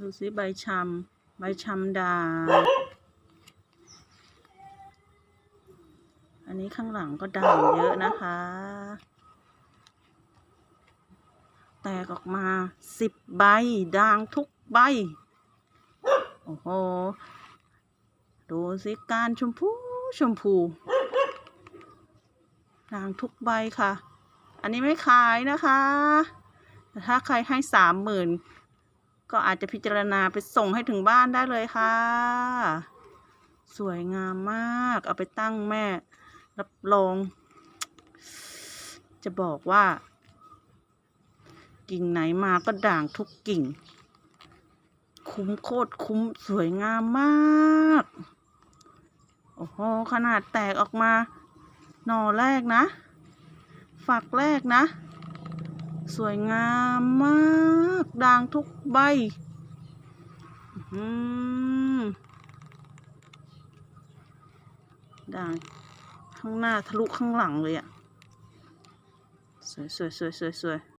ดูสิใบชำใบชำด่างอันนี้ข้างหลังก็ด่างเยอะนะคะ แตกออกมาสิบใบด่างทุกใบ โอ้โห ดูสิการชมพูชมพูด่างทุกใบค่ะ อันนี้ไม่ขายนะคะแต่ถ้าใครให้สามหมื่น ก็อาจจะพิจารณาไปส่งให้ถึงบ้านได้เลยค่ะ สวยงามมาก เอาไปตั้งแม่ รับรอง จะบอกว่า กิ่งไหนมาก็ด่างทุกกิ่ง คุ้มโคตรคุ้มสวยงามมาก โอ้โห ขนาดแตกออกมา หน่อแรกนะ ฝักแรกนะ สวยงามมาก ด่างทุกใบอืมด่างข้างหน้าทะลุข้างหลังเลยอะสวยสวยสวยสวยสวย